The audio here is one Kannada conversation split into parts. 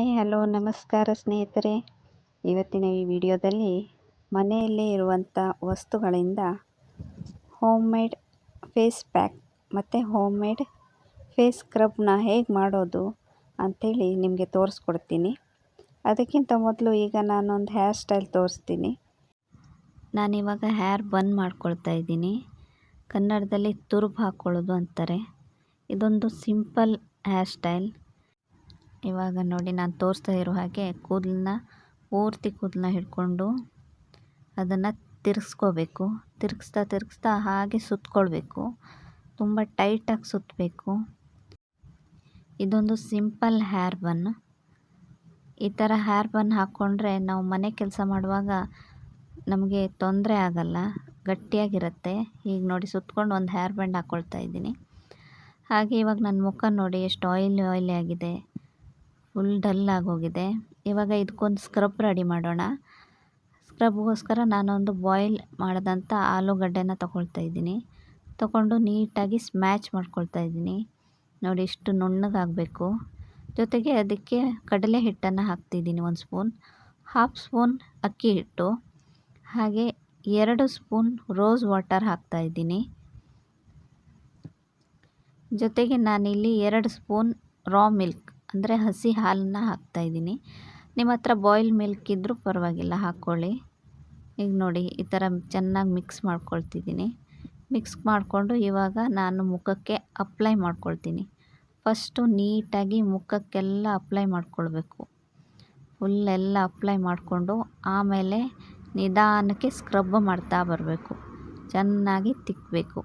ಹಾಯ್, ಹಲೋ, ನಮಸ್ಕಾರ ಸ್ನೇಹಿತರೆ. ಇವತ್ತಿನ ಈ ವಿಡಿಯೋದಲ್ಲಿ ಮನೆಯಲ್ಲೇ ಇರುವಂಥ ವಸ್ತುಗಳಿಂದ ಹೋಮ್ ಮೇಡ್ ಫೇಸ್ ಪ್ಯಾಕ್ ಮತ್ತು ಹೋಮ್ ಮೇಡ್ ಫೇಸ್ ಸ್ಕ್ರಬ್ನ ಹೇಗೆ ಮಾಡೋದು ಅಂಥೇಳಿ ನಿಮಗೆ ತೋರಿಸ್ಕೊಡ್ತೀನಿ. ಅದಕ್ಕಿಂತ ಮೊದಲು ಈಗ ನಾನೊಂದು ಹೇರ್ ಸ್ಟೈಲ್ ತೋರಿಸ್ತೀನಿ. ನಾನಿವಾಗ ಹೇರ್ ಬನ್ ಮಾಡ್ಕೊಳ್ತಾ ಇದ್ದೀನಿ. ಕನ್ನಡದಲ್ಲಿ ತುರ್ಬು ಹಾಕ್ಕೊಳ್ಳೋದು ಅಂತಾರೆ. ಇದೊಂದು ಸಿಂಪಲ್ ಹೇರ್ ಸ್ಟೈಲ್. ಇವಾಗ ನೋಡಿ ನಾನು ತೋರಿಸ್ತಾ ಇರೋ ಹಾಗೆ ಕೂದಲನ್ನ, ಪೂರ್ತಿ ಕೂದಲನ್ನ ಹಿಡ್ಕೊಂಡು ಅದನ್ನು ತಿರ್ಗಿಸ್ಕೋಬೇಕು. ತಿರುಗಿಸ್ತಾ ತಿರುಗಿಸ್ತಾ ಹಾಗೆ ಸುತ್ತಕೊಳ್ಬೇಕು ತುಂಬ ಟೈಟಾಗಿ ಸುತ್ತಬೇಕು ಇದೊಂದು ಸಿಂಪಲ್ ಹೇರ್ ಬನ್. ಈ ಥರ ಹೇರ್ ಬನ್ ಹಾಕ್ಕೊಂಡ್ರೆ ನಾವು ಮನೆ ಕೆಲಸ ಮಾಡುವಾಗ ನಮಗೆ ತೊಂದರೆ ಆಗಲ್ಲ, ಗಟ್ಟಿಯಾಗಿರುತ್ತೆ. ಈಗ ನೋಡಿ ಸುತ್ಕೊಂಡು ಒಂದು ಹೇರ್ ಬ್ಯಾಂಡ್ ಹಾಕ್ಕೊಳ್ತಾ ಇದ್ದೀನಿ. ಹಾಗೆ ಇವಾಗ ನನ್ನ ಮುಖ ನೋಡಿ ಎಷ್ಟು ಆಯಿಲಿ ಆಯಿಲಿ ಆಗಿದೆ. ಫುಲ್ ಡಲ್ ಆಗೋಗಿದೆ. ಇವಾಗ ಇದಕ್ಕೊಂದು ಸ್ಕ್ರಬ್ ರೆಡಿ ಮಾಡೋಣ. ಸ್ಕ್ರಬ್ಗೋಸ್ಕರ ನಾನೊಂದು ಬಾಯ್ಲ್ ಮಾಡಿದಂಥ ಆಲೂಗಡ್ಡೆನ ತೊಗೊಳ್ತಾ ಇದ್ದೀನಿ. ತೊಗೊಂಡು ನೀಟಾಗಿ ಸ್ಮ್ಯಾಚ್ ಮಾಡ್ಕೊಳ್ತಾ ಇದ್ದೀನಿ. ನೋಡಿ ಇಷ್ಟು ನುಣ್ಣಗಾಗಬೇಕು. ಜೊತೆಗೆ ಅದಕ್ಕೆ ಕಡಲೆ ಹಿಟ್ಟನ್ನು ಹಾಕ್ತಿದ್ದೀನಿ ಒಂದು ಸ್ಪೂನ್ ಹಾಫ್ ಸ್ಪೂನ್ ಅಕ್ಕಿ ಹಿಟ್ಟು. ಹಾಗೆ ಎರಡು ಸ್ಪೂನ್ ರೋಸ್ ವಾಟರ್ ಹಾಕ್ತಾಯಿದ್ದೀನಿ ಜೊತೆಗೆ ನಾನಿಲ್ಲಿ ಎರಡು ಸ್ಪೂನ್ ರಾ ಮಿಲ್ಕ್ ಅಂದರೆ ಹಸಿ ಹಾಲನ್ನ ಹಾಕ್ತಾಯಿದ್ದೀನಿ ನಿಮ್ಮ ಹತ್ರ ಬಾಯ್ಲ್ ಮಿಲ್ಕ್ ಇದ್ದರೂ ಪರವಾಗಿಲ್ಲ ಹಾಕ್ಕೊಳ್ಳಿ ಈಗ ನೋಡಿ, ಈ ಥರ ಚೆನ್ನಾಗಿ ಮಿಕ್ಸ್ ಮಾಡ್ಕೊಳ್ತಿದ್ದೀನಿ. ಮಿಕ್ಸ್ ಮಾಡಿಕೊಂಡು ಇವಾಗ ನಾನು ಮುಖಕ್ಕೆ ಅಪ್ಲೈ ಮಾಡ್ಕೊಳ್ತೀನಿ. ಫಸ್ಟು ನೀಟಾಗಿ ಮುಖಕ್ಕೆಲ್ಲ ಅಪ್ಲೈ ಮಾಡ್ಕೊಳ್ಬೇಕು. ಫುಲ್ ಎಲ್ಲ ಅಪ್ಲೈ ಮಾಡಿಕೊಂಡು ಆಮೇಲೆ ನಿಧಾನಕ್ಕೆ ಸ್ಕ್ರಬ್ ಮಾಡ್ತಾ ಬರಬೇಕು. ಚೆನ್ನಾಗಿ ತಿಕ್ಕಬೇಕು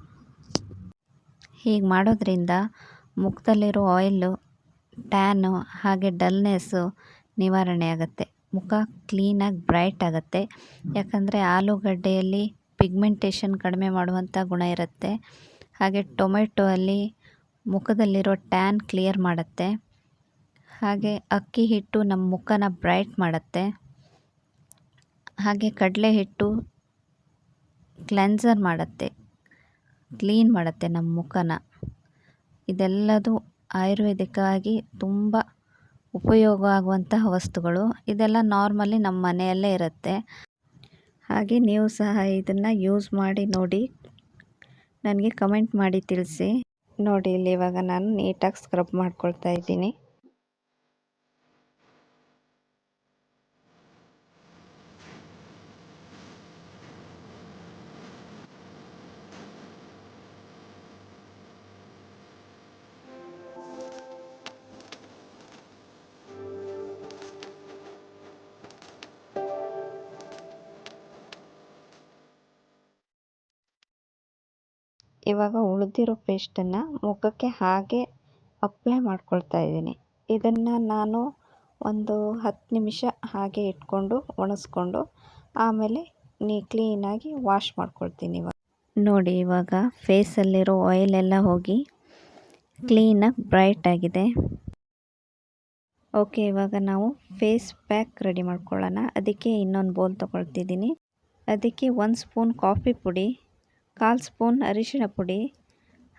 ಹೀಗೆ ಮಾಡೋದ್ರಿಂದ ಮುಖದಲ್ಲಿರೋ ಆಯಿಲು ಟ್ಯಾನು ಹಾಗೆ ಡಲ್ನೆಸ್ಸು ನಿವಾರಣೆ ಆಗುತ್ತೆ ಮುಖ ಕ್ಲೀನಾಗಿ ಬ್ರೈಟ್ ಆಗುತ್ತೆ. ಯಾಕಂದರೆ ಆಲೂಗಡ್ಡೆಯಲ್ಲಿ ಪಿಗ್ಮೆಂಟೇಷನ್ ಕಡಿಮೆ ಮಾಡುವಂಥ ಗುಣ ಇರುತ್ತೆ. ಹಾಗೆ ಟೊಮೆಟೊ ಅಲ್ಲಿ ಮುಖದಲ್ಲಿರೋ ಟ್ಯಾನ್ ಕ್ಲಿಯರ್ ಮಾಡುತ್ತೆ. ಹಾಗೆ ಅಕ್ಕಿ ಹಿಟ್ಟು ನಮ್ಮ ಮುಖನ ಬ್ರೈಟ್ ಮಾಡುತ್ತೆ. ಹಾಗೆ ಕಡಲೆ ಹಿಟ್ಟು ಕ್ಲೆನ್ಸರ್ ಮಾಡುತ್ತೆ. ಕ್ಲೀನ್ ಮಾಡುತ್ತೆ ನಮ್ಮ ಮುಖನ. ಇದೆಲ್ಲದು ಆಯುರ್ವೇದಿಕವಾಗಿ ತುಂಬ ಉಪಯೋಗ ಆಗುವಂತಹ ವಸ್ತುಗಳು. ಇದೆಲ್ಲ ನಾರ್ಮಲಿ ನಮ್ಮ ಮನೆಯಲ್ಲೇ ಇರುತ್ತೆ. ಹಾಗೆ ನೀವು ಸಹ ಇದನ್ನು ಯೂಸ್ ಮಾಡಿ ನೋಡಿ. ನನಗೆ ಕಮೆಂಟ್ ಮಾಡಿ ತಿಳಿಸಿ. ನೋಡಿ, ಇಲ್ಲಿ ಇವಾಗ ನಾನು ನೀಟಾಗಿ ಸ್ಕ್ರಬ್ ಮಾಡ್ಕೊಳ್ತಾ ಇದ್ದೀನಿ. ಇವಾಗ ಉಳಿದಿರೋ ಪೇಸ್ಟನ್ನು ಮುಖಕ್ಕೆ ಹಾಗೆ ಅಪ್ಲೈ ಮಾಡ್ಕೊಳ್ತಾ ಇದ್ದೀನಿ. ಇದನ್ನು ನಾನು ಒಂದು ಹತ್ತು ನಿಮಿಷ ಹಾಗೆ ಇಟ್ಕೊಂಡು ಒಣಗಿಸ್ಕೊಂಡು ಆಮೇಲೆ ನೀ ಕ್ಲೀನಾಗಿ ವಾಶ್ ಮಾಡ್ಕೊಳ್ತೀನಿ ಇವಾಗ. ನೋಡಿ, ಇವಾಗ ಫೇಸಲ್ಲಿರೋ ಆಯಿಲ್ ಎಲ್ಲ ಹೋಗಿ ಕ್ಲೀನಾಗಿ ಬ್ರೈಟ್ ಆಗಿದೆ. ಓಕೆ, ಇವಾಗ ನಾವು ಫೇಸ್ ಪ್ಯಾಕ್ ರೆಡಿ ಮಾಡ್ಕೊಳ್ಳೋಣ. ಅದಕ್ಕೆ ಇನ್ನೊಂದು ಬೌಲ್ ತೊಗೊಳ್ತಿದ್ದೀನಿ. ಅದಕ್ಕೆ ಒಂದು ಸ್ಪೂನ್ ಕಾಫಿ ಪುಡಿ. ಕಾಲು ಸ್ಪೂನ್ ಅರಿಶಿನ ಪುಡಿ,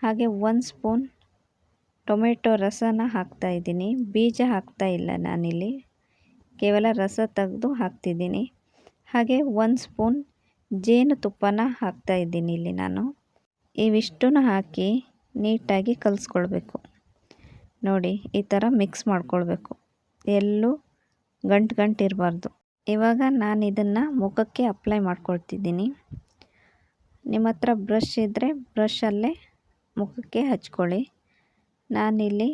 ಹಾಗೆ ಒಂದು ಸ್ಪೂನ್ ಟೊಮೆಟೊ ರಸನ ಹಾಕ್ತಾಯಿದ್ದೀನಿ ಬೀಜ ಹಾಕ್ತಾ ಇಲ್ಲ ನಾನಿಲ್ಲಿ. ಕೇವಲ ರಸ ತೆಗೆದು ಹಾಕ್ತಿದ್ದೀನಿ. ಹಾಗೆ ಒಂದು ಸ್ಪೂನ್ ಜೇನುತುಪ್ಪನ ಹಾಕ್ತಾಯಿದ್ದೀನಿ ಇಲ್ಲಿ ನಾನು. ಇವಿಷ್ಟನ್ನು ಹಾಕಿ ನೀಟಾಗಿ ಕಲಿಸ್ಕೊಳ್ಬೇಕು. ನೋಡಿ, ಈ ಥರ ಮಿಕ್ಸ್ ಮಾಡ್ಕೊಳ್ಬೇಕು. ಎಲ್ಲೂ ಗಂಟು ಗಂಟು ಇರಬಾರ್ದು. ಇವಾಗ ನಾನು ಇದನ್ನು ಮುಖಕ್ಕೆ ಅಪ್ಲೈ ಮಾಡ್ಕೊಳ್ತಿದ್ದೀನಿ. ನಿಮ್ಮ ಹತ್ರ ಬ್ರಷ್ ಇದ್ದರೆ ಬ್ರಷಲ್ಲೇ ಮುಖಕ್ಕೆ ಹಚ್ಕೊಳ್ಳಿ. ನಾನಿಲ್ಲಿ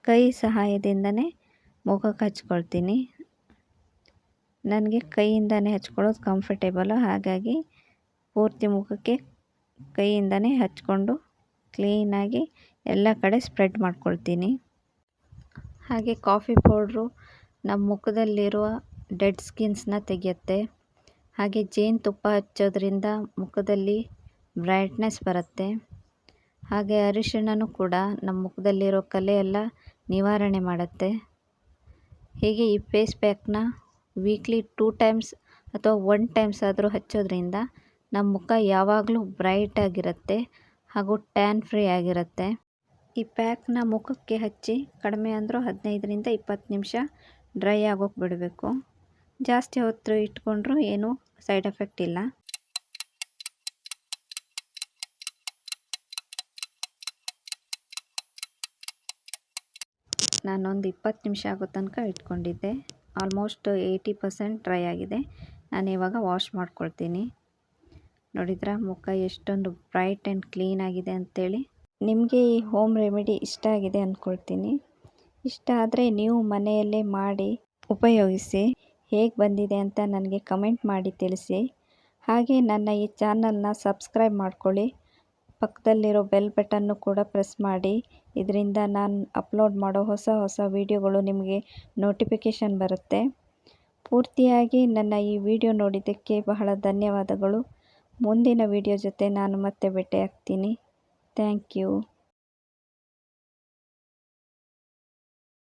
ಕೈ ಸಹಾಯದಿಂದನೇ ಮುಖಕ್ಕೆ ಹಚ್ಕೊಳ್ತೀನಿ. ನನಗೆ ಕೈಯಿಂದನೇ ಹಚ್ಕೊಳ್ಳೋದು ಕಂಫರ್ಟೇಬಲು ಹಾಗಾಗಿ ಪೂರ್ತಿ ಮುಖಕ್ಕೆ ಕೈಯಿಂದನೇ ಹಚ್ಕೊಂಡು ಕ್ಲೀನಾಗಿ ಎಲ್ಲ ಕಡೆ ಸ್ಪ್ರೆಡ್ ಮಾಡ್ಕೊಳ್ತೀನಿ. ಹಾಗೆ ಕಾಫಿ ಪೌಡ್ರು ನಮ್ಮ ಮುಖದಲ್ಲಿರುವ ಡೆಡ್ ಸ್ಕಿನ್ಸ್ನ ತೆಗೆಯುತ್ತೆ. ಹಾಗೆ ಜೇನುತುಪ್ಪ ಹಚ್ಚೋದ್ರಿಂದ ಮುಖದಲ್ಲಿ ಬ್ರೈಟ್ನೆಸ್ ಬರುತ್ತೆ. ಹಾಗೆ ಅರಿಶಿಣನೂ ಕೂಡ ನಮ್ಮ ಮುಖದಲ್ಲಿರೋ ಕಲೆ ಎಲ್ಲ ನಿವಾರಣೆ ಮಾಡುತ್ತೆ. ಹೀಗೆ ಈ ಫೇಸ್ ಪ್ಯಾಕ್ನ ವೀಕ್ಲಿ ಟೂ ಟೈಮ್ಸ್ ಅಥವಾ ಒನ್ ಟೈಮ್ಸ್ ಆದರೂ ಹಚ್ಚೋದ್ರಿಂದ ನಮ್ಮ ಮುಖ ಯಾವಾಗಲೂ ಬ್ರೈಟ್ ಆಗಿರುತ್ತೆ ಹಾಗೂ ಟ್ಯಾನ್ ಫ್ರೀ ಆಗಿರುತ್ತೆ. ಈ ಪ್ಯಾಕ್ನ ಮುಖಕ್ಕೆ ಹಚ್ಚಿ ಕಡಿಮೆ ಅಂದರೂ ಹದಿನೈದರಿಂದ ಇಪ್ಪತ್ತು ನಿಮಿಷ ಡ್ರೈ ಆಗೋಕೆ ಬಿಡಬೇಕು. ಜಾಸ್ತಿ ಹೊತ್ತು ಇಟ್ಕೊಂಡ್ರು ಏನೂ ಸೈಡ್ ಎಫೆಕ್ಟ್ ಇಲ್ಲ. ನಾನೊಂದು ಇಪ್ಪತ್ತು ನಿಮಿಷ ಆಗೋ ತನಕ ಇಟ್ಕೊಂಡಿದ್ದೆ. ಆಲ್ಮೋಸ್ಟ್ ಏಯ್ಟಿ ಪರ್ಸೆಂಟ್ ಡ್ರೈ ಆಗಿದೆ. ನಾನು ಇವಾಗ ವಾಶ್ ಮಾಡ್ಕೊಳ್ತೀನಿ. ನೋಡಿದ್ರ, ಮುಖ ಎಷ್ಟೊಂದು ಬ್ರೈಟ್ ಆ್ಯಂಡ್ ಕ್ಲೀನ್ ಆಗಿದೆ ಅಂಥೇಳಿ ನಿಮಗೆ ಈ ಹೋಮ್ ರೆಮಿಡಿ ಇಷ್ಟ ಆಗಿದೆ ಅಂದ್ಕೊಳ್ತೀನಿ ಇಷ್ಟ ಆದರೆ ನೀವು ಮನೆಯಲ್ಲೇ ಮಾಡಿ ಉಪಯೋಗಿಸಿ. ಹೇಗೆ ಬಂದಿದೆ ಅಂತ ನನಗೆ ಕಮೆಂಟ್ ಮಾಡಿ ತಿಳಿಸಿ. ಹಾಗೆ ನನ್ನ ಈ ಚಾನಲ್ನ ಸಬ್ಸ್ಕ್ರೈಬ್ ಮಾಡ್ಕೊಳ್ಳಿ. ಪಕ್ಕದಲ್ಲಿರೋ ಬೆಲ್ ಬಟನ್ನು ಕೂಡ ಪ್ರೆಸ್ ಮಾಡಿ. ಇದರಿಂದ ನಾನು ಅಪ್ಲೋಡ್ ಮಾಡೋ ಹೊಸ ಹೊಸ ವೀಡಿಯೋಗಳು ನಿಮಗೆ ನೋಟಿಫಿಕೇಷನ್ ಬರುತ್ತೆ. ಪೂರ್ತಿಯಾಗಿ ನನ್ನ ಈ ವಿಡಿಯೋ ನೋಡಿದ್ದಕ್ಕೆ ಬಹಳ ಧನ್ಯವಾದಗಳು. ಮುಂದಿನ ವಿಡಿಯೋ ಜೊತೆ ನಾನು ಮತ್ತೆ ಭೇಟಿಯಾಗ್ತೀನಿ. Thank you.